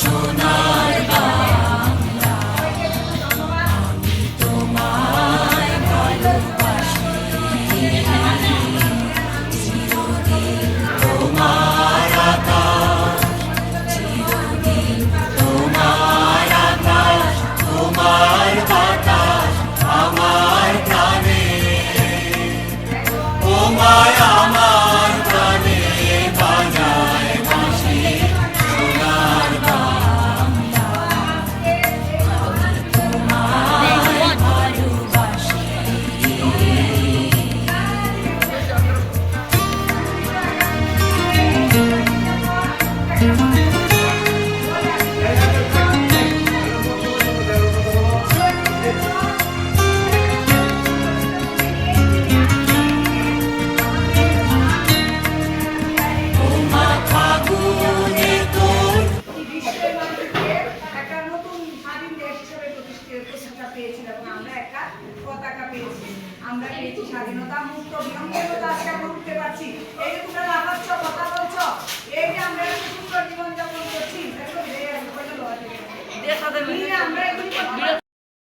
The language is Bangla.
সোনার পেয়েছিল এবং আমরা একটা পতাকা পেয়েছি। আমরা পেয়েছি স্বাধীনতা মুক্ত বিহঙ্গের মতো আজকে আমরা উঠতে পারছি। এই যে তোমরা লাফাচ্ছ কথা বলছ এই যে আমরা সুন্দর জীবনযাপন করছি আমরা